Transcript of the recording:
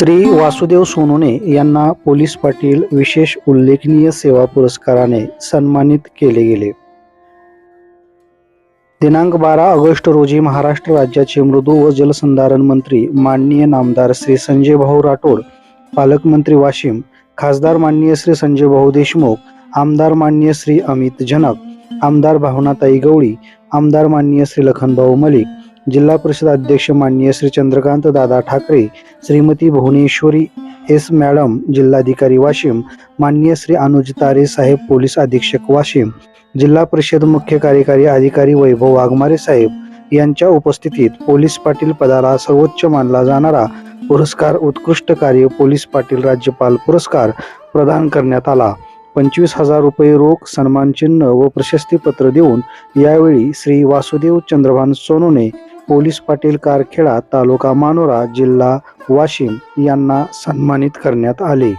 श्री वासुदेव सोनोने यांना पोलीस पाटील विशेष उल्लेखनीय सेवा पुरस्काराने सन्मानित केले गेले. दिनांक बारा ऑगस्ट रोजी महाराष्ट्र राज्याचे मृदू व जलसंधारण मंत्री माननीय नामदार श्री संजय भाऊ राठोड पालकमंत्री वाशिम खासदार माननीय श्री संजय भाऊ देशमुख आमदार माननीय श्री अमित जनक आमदार भावनाताई गवळी आमदार माननीय श्री लखनभाऊ मलिक जिल्हा परिषद अध्यक्ष माननीय श्री चंद्रकांत दादा ठाकरे श्रीमती भुवनेश्वरी एस मॅडम जिल्हाधिकारी वाशिम माननीय श्री अनुज तारे साहेब पोलीस अधीक्षक वाशिम जिल्हा परिषद मुख्य कार्यकारी अधिकारी वैभव वाघमारे साहेब यांच्या उपस्थितीत पोलीस पाटील पदाला सर्वोच्च मानला जाणारा पुरस्कार उत्कृष्ट कार्य पोलीस पाटील राज्यपाल पुरस्कार प्रदान करण्यात आला. पंचवीस हजार रुपये रोख सन्मानचिन्ह व प्रशस्तीपत्र देऊन यावेळी श्री वासुदेव चंद्रभान सोनोने पोलीस पाटील कारखेडा तालुका मानोरा जिल्हा वाशिम यांना सन्मानित करण्यात आले.